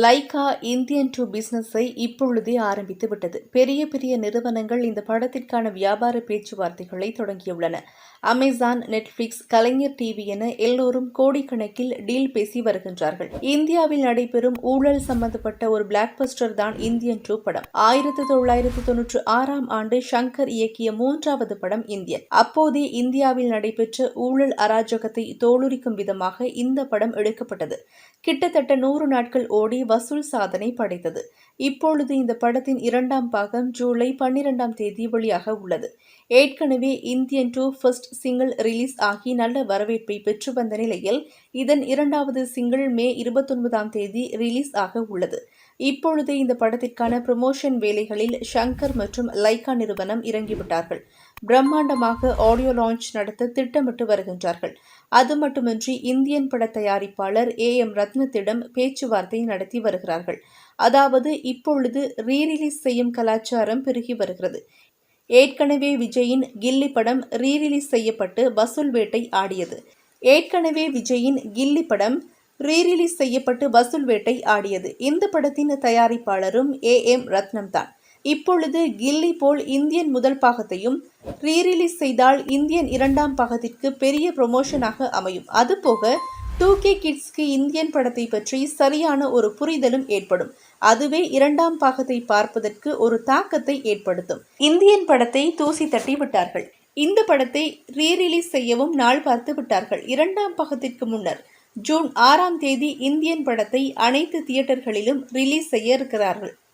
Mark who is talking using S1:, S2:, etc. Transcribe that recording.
S1: Lyca Indian two பிசினஸை இப்பொழுதே ஆரம்பித்து விட்டது. பெரிய பெரிய நிறுவனங்கள் இந்த படத்திற்கான வியாபார பேச்சுவார்த்தைகளை தொடங்கியுள்ளன. அமேசான் நெட்ஃபிளிக்ஸ் கலைஞர் டிவி என எல்லோரும் கோடிக்கணக்கில் டீல் பேசி வருகின்றார்கள். இந்தியாவில் நடைபெறும் ஊழல் சம்பந்தப்பட்ட ஒரு பிளாக் பஸ்டர் தான் இந்தியன் டூ படம். ஆயிரத்தி தொள்ளாயிரத்தி தொன்னூற்று ஆறாம் ஆண்டு ஷங்கர் இயக்கிய மூன்றாவது படம் இந்தியன். அப்போதே இந்தியாவில் நடைபெற்ற ஊழல் அராஜகத்தை தோலுரிக்கும் விதமாக இந்த படம் எடுக்கப்பட்டது. கிட்டத்தட்ட நூறு நாட்கள் ஓடி வசூல் சாதனை படைத்தது. இப்பொழுது இந்த படத்தின் இரண்டாம் பாகம் ஜூலை பன்னிரெண்டாம் தேதி வெளியாக உள்ளது. ஏற்கனவே Indian two first single release ஆகி நல்ல வரவேற்பை பெற்று வந்த நிலையில் இதன் இரண்டாவது சிங்கிள் மே இருபத்தொன்பதாம் தேதி ரிலீஸ் ஆக உள்ளது. இப்பொழுது இந்த படத்திற்கான ப்ரமோஷன் வேலைகளில் ஷங்கர் மற்றும் லைகா நிறுவனம் இறங்கிவிட்டார்கள். பிரம்மாண்டமாக ஆடியோ லான்ச் நடத்த திட்டமிட்டு வருகின்றார்கள். அது மட்டுமின்றி இந்தியன் பட தயாரிப்பாளர் ஏ எம் ரத்னத்திடம் பேச்சுவார்த்தை நடத்தி வருகிறார்கள். அதாவது இப்பொழுது ரீரிலீஸ் செய்யும் கலாச்சாரம் பெருகி வருகிறது. ஏற்கனவே விஜயின் கில்லி படம் ரீரிலீஸ் செய்யப்பட்டு வசூல் வேட்டை ஆடியது. ஏற்கனவே விஜயின் கில்லி படம் ரீரிலீஸ் செய்யப்பட்டு வசூல் வேட்டை ஆடியது. இந்த படத்தின் தயாரிப்பாளரும் ஏ. எம். ரத்னம் தான். இப்பொழுது கில்லி போல் இந்தியன் முதல் பாகத்தையும் ரீரிலீஸ் செய்தால் இந்தியன் இரண்டாம் பாகத்திற்கு பெரிய ப்ரொமோஷனாக அமையும். அதுபோக டூ கே கிட்ஸ்க்கு இந்தியன் படத்தை பற்றி சரியான ஒரு புரிதலும் ஏற்படும். அதுவே இரண்டாம் பாகத்தை பார்ப்பதற்கு ஒரு தாக்கத்தை ஏற்படுத்தும். இந்தியன் படத்தை தூசி தட்டி விட்டார்கள். இந்த படத்தை ரீரிலீஸ் செய்யவும் நாள் பார்த்து விட்டார்கள். இரண்டாம் பாகத்திற்கு முன்னர் ஜூன் ஆறாம் தேதி இந்தியன் படத்தை அனைத்து தியேட்டர்களிலும் ரிலீஸ் செய்ய இருக்கிறார்கள்.